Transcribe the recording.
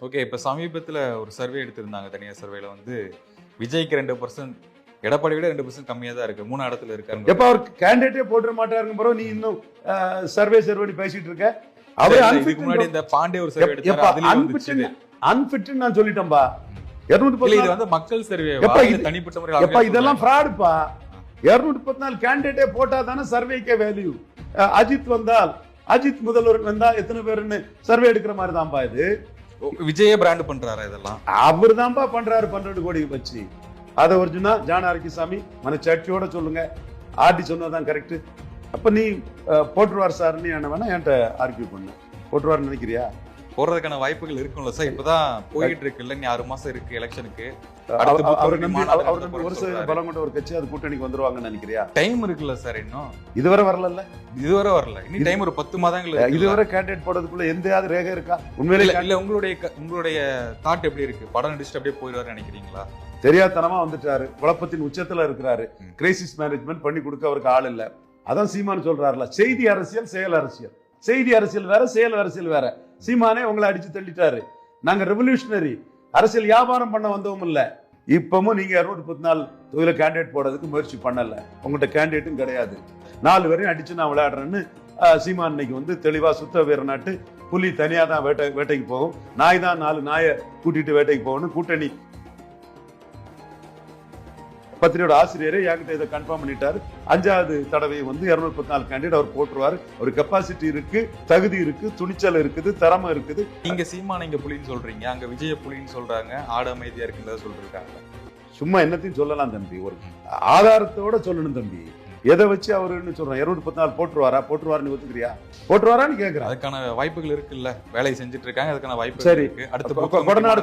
Okay இப்போ சமீபத்தில் ஒரு சர்வே எடுத்திருந்தாங்க தனியார் சர்வேல வந்து விஜய்க்கு ரெண்டு பர்சன்ட் எடப்பாடி விட ரெண்டு பர்சன்ட் கம்மியாக தான் இருக்கு மூணு இடத்துல இருக்காரு எப்ப அவர் கேண்டிடேட்டே போட்டுற மாட்டாருங்க பிறகு நீ இன்னும் சர்வே சர்வே பேசிட்டு இருக்க. அவர் முன்னாடி இந்த பாண்டே ஒரு சர்வே எடுத்தாரு அன்பிட் நான் சொல்லிட்டேன்பா. இருநூத்தி இது வந்து மக்கள் சர்வே தனிப்பட்ட முறையில் எப்பா இதெல்லாம். ஃப்ராடுப்பா இருநூத்தி பத்து நாலு கேண்டிடேட்டே போட்டா தானே சர்வேக்கே வேல்யூ அஜித் வந்தால் அஜித் முதல்வர் வந்தா எத்தனை பேருன்னு சர்வே எடுக்கிற மாதிரி தான்ப்பா இது. விஜய பிராண்ட் பண்றாரு இதெல்லாம்? அவர் தான்ப்பா பண்றாரு பன்னெண்டு கோடி வச்சு. அதை ஒரிஜினா ஜான மன சட்டியோட சொல்லுங்க. ஆர்டி சொன்னதான் கரெக்ட் அப்ப நீ போட்டுருவார் சார்னு என்ன வேணா என்கிட்ட ஆர்கியூ பண்ணு. போட்டுருவார்னு நினைக்கிறியா? போறதுக்கான வாய்ப்புகள் இருக்கும்ல சார்? இப்பதான் போயிட்டு இருக்குல்ல இனி ஆறு மாசம் இருக்கு எலெக்ஷனுக்கு ஒரு சில. பலம் கொண்ட ஒரு கட்சி அது கூட்டணிக்கு வந்துருவாங்கன்னு நினைக்கிறியா? டைம் இருக்குல்ல சார் இன்னும். இதுவரை வரல இதுவரை வரல. இனி டைம் ஒரு பத்து மாதங்கள்? இதுவரை கேண்டிடேட் போடுறதுக்குள்ள எந்தையாவது ரேகை இருக்கா? உண்மையிலே இல்ல உங்களுடைய உங்களுடைய தாட் எப்படி இருக்கு? படம் நடிச்சுட்டு அப்படியே போயிடுவாரு நினைக்கிறீங்களா? தெரியாதனமா வந்துட்டாரு. குழப்பத்தின் உச்சத்துல இருக்கிறாரு. கிரைசிஸ் மேனேஜ்மெண்ட் பண்ணி கொடுக்க அவருக்கு ஆள் இல்ல. அதான் சீமான் சொல்றாருல செய்தி அரசியல் செயல் அரசியல். செய்தி அரசியல் வேற செயல் அரசியல் வேற. சீமானே உங்களை அடிச்சு தள்ளிட்டாரு. நாங்க ரெவல்யூஷனரி அரசியல் வியாபாரம் பண்ண வந்தவங்க இல்ல. இப்பவும் நீங்க இருநூத்தி பத்து நாள் தொகுதியில கேண்டிடேட் போடுறதுக்கு முயற்சி பண்ணல. உங்கள்கிட்ட கேண்டிடேட்டும் கிடையாது. நாலு வரையும் அடிச்சு நான் விளையாடுறேன்னு சீமான் இன்னைக்கு வந்து தெளிவா சுத்த வீர நாட்டு புலி தனியா தான் வேட்டை வேட்டைக்கு போகும். நாய் தான் நாலு நாயை கூட்டிட்டு வேட்டைக்கு போகணும். கூட்டணி பத்திரிகையோட ஆசிரியரே என்கிட்ட இதை கன்ஃபார்ம் பண்ணிட்டாரு. அஞ்சாவது தடவை வந்து இருநூத்தி பத்தி நாலு கேண்டிடேட் அவர் போட்டுருவாரு. ஒரு கெப்பாசிட்டி இருக்கு தகுதி இருக்கு துணிச்சல் இருக்குது திறமை இருக்குது. நீங்க சீமான இங்க புலின்னு சொல்றீங்க. அங்க விஜய புலின்னு சொல்றாங்க. ஆடு அமைதியா இருக்குன்றத சொல்லிருக்காங்க. சும்மா என்னத்தையும் சொல்லலாம் தம்பி. ஒரு ஆதாரத்தோட சொல்லணும் தம்பி. எதை வச்சு அவருன்னு சொல்றோம் இருநூத்தி பத்தி நாலு போட்டுருவாரா? போட்டுருவாருன்னு ஒத்துக்கிறியா போட்டுருவாரான்னு கேக்குறேன் அதுக்கான வாய்ப்புகள் இருக்குல்ல. வேலை செஞ்சுட்டு இருக்காங்க. அதுக்கான வாய்ப்பு சரி. அடுத்த கொடநாடு